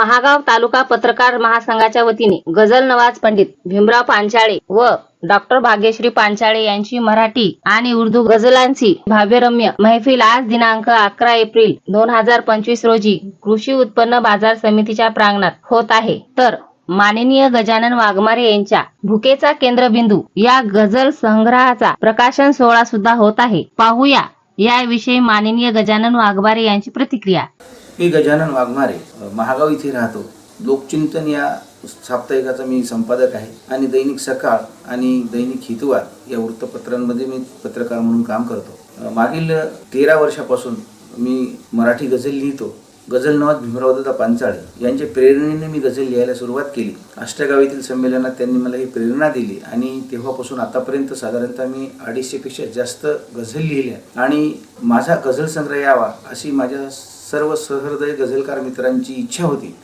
महागाव तालुका पत्रकार महासंघाच्या वतीने गझल नवाज पंडित भीमराव पांचाळे व डॉक्टर भाग्यश्री पांचाळे यांची मराठी आणि उर्दू गझलांची भाव्यरम्य महफिल आज दिनांक अकरा एप्रिल दोन हजार पंचवीस रोजी कृषी उत्पन्न बाजार समितीच्या प्रांगणात होत आहे. तर माननीय गजानन वाघमारे यांच्या भुकेचा केंद्रबिंदू या गझल संग्रहाचा प्रकाशन सोहळा सुद्धा होत आहे. पाहूया. याविषयी माननीय गजानन वाघमारे यांची प्रतिक्रिया. मी गजानन वाघमारे महागाव इथे राहतो. लोकचिंतन या साप्ताहिकाचा मी संपादक आहे. आणि दैनिक सकाळ आणि दैनिक हितवाद या वृत्तपत्रांमध्ये मी पत्रकार म्हणून काम करतो. मागील तेरा वर्षापासून मी मराठी गझल लिहितो. गझल नवाज भीमरावदादा पांचाळे यांच्या प्रेरणेने मी गझल लिहायला सुरुवात केली. अष्टगाव येथील संमेलनात त्यांनी मला ही प्रेरणा दिली आणि तेव्हापासून आतापर्यंत साधारणतः मी अडीचशेपेक्षा जास्त गझल लिहिल्या. आणि माझा गझल संग्रह यावा अशी माझ्या सर्व सहृदय गझलकार मित्रांची इच्छा होती.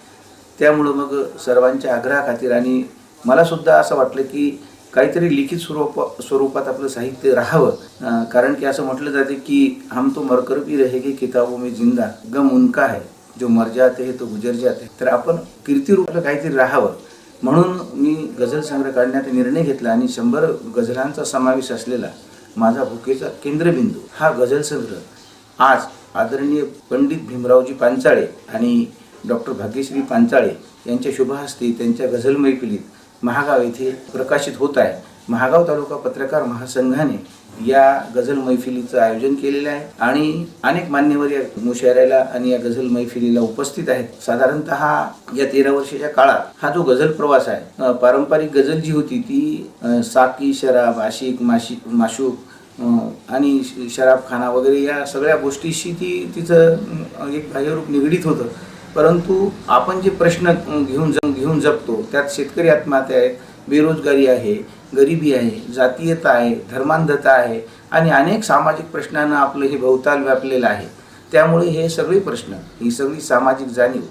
त्यामुळं मग सर्वांच्या आग्रहाखातीर आणि मलासुद्धा असं वाटलं की काहीतरी लिखित स्वरूप स्वरूपात आपलं साहित्य राहावं. कारण की असं म्हटलं जाते की हम तो मरकर भी रहेगे किताबों में जिंदा गम उनका है जो मर जाते तो गुजर जाते तर आपण कीर्तिरूपाला काहीतरी राहावं. म्हणून मी गझल संग्रह काढण्याचा निर्णय घेतला आणि शंभर गझलांचा समावेश असलेला माझा भुकेचा केंद्रबिंदू हा गझल संग्रह आज आदरणीय पंडित भीमरावजी पांचाळे आणि डॉक्टर भाग्यश्री पांचाळे यांच्या शुभहस्ते त्यांच्या गझल मैफिलीत महागाव येथे प्रकाशित होत आहे. महागाव तालुका पत्रकार महासंघाने या गझल मैफिलीचं आयोजन केलेलं आहे आणि अनेक मान्यवर या मुशायऱ्याला आणि या गझल मैफिलीला उपस्थित आहेत. साधारणतः हा या तेरा वर्षाच्या काळात हा जो गझल प्रवास आहे पारंपरिक गझल जी होती ती साकी शराब आशिक माशिक माशूक आणि शराबखाना वगैरे या सगळ्या गोष्टीशी ती तिचं एक बाह्यरूप निगडीत होतं. परंतु आपण जे प्रश्न घेऊन ज घेऊन जगतो त्यात शेतकरी आत्महत्या आहेत बेरोजगारी आहे गरिबी आहे जातीयता आहे धर्मांधता आहे आणि अनेक सामाजिक प्रश्नांना आपलं हे भोवताल व्यापलेलं आहे. त्यामुळे हे सगळे प्रश्न ही सगळी सामाजिक जाणीव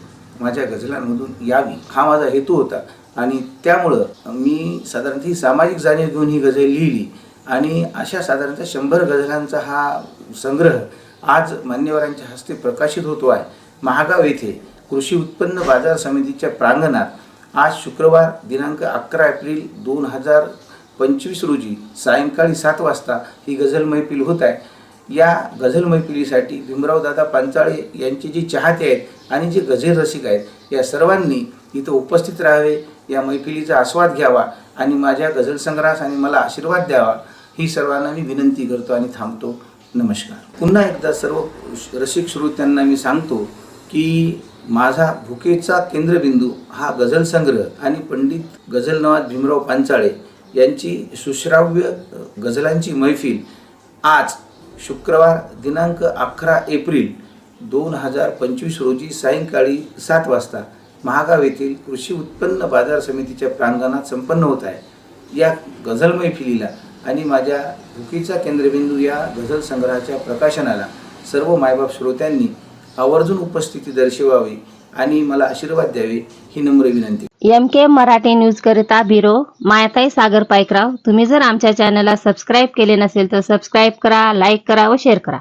माझ्या गझलांमधून यावी हा माझा हेतू होता. आणि त्यामुळं मी साधारणतः ही सामाजिक जाणीव घेऊन ही गझल लिहिली. आणि अशा साधारणतः शंभर गझलांचा हा संग्रह आज मान्यवरांच्या हस्ते प्रकाशित होतो आहे. महागाव येथे कृषी उत्पन्न बाजार समितीच्या प्रांगणात आज शुक्रवार दिनांक अकरा एप्रिल दोन हजार पंचवीस रोजी सायंकाळी सात वाजता ही गझल मैफिल होत आहे. या गझल मैफिलीसाठी भीमरावदादा पांचाळे यांचे जे चाहते आहेत आणि जे गझल रसिक आहेत या सर्वांनी इथं उपस्थित राहावे या मैफिलीचा आस्वाद घ्यावा आणि माझ्या गझल संग्रहास आणि मला आशीर्वाद द्यावा. ही सर्वांना मी विनंती करतो आणि थांबतो. नमस्कार. पुन्हा एकदा सर्व रसिक श्रोत्यांना मी सांगतो की माझा भुकेचा केंद्रबिंदू हा गझल संग्रह आणि पंडित गझलनवाज भीमराव पांचाळे यांची सुश्राव्य गझलांची मैफिल आज शुक्रवार दिनांक अकरा एप्रिल दोन हजार पंचवीस रोजी सायंकाळी सात वाजता महागाव येथील कृषी उत्पन्न बाजार समितीच्या प्रांगणात संपन्न होत आहे. या गझल मैफिलीला आणि माझ्या भुकीचा केंद्रबिंदू या गझल संग्रहाच्या प्रकाशनाला सर्व मायबाप श्रोत्यांनी आवर्जून उपस्थिती दर्शवावी आणि मला आशीर्वाद द्यावे ही नम्र विनंती. एम के मराठी न्यूज करिता ब्युरो मायताई सागर पायकराव. तुम्ही जर आमच्या चॅनलला सबस्क्राईब केले नसेल तर सबस्क्राईब करा लाईक करा व शेअर करा.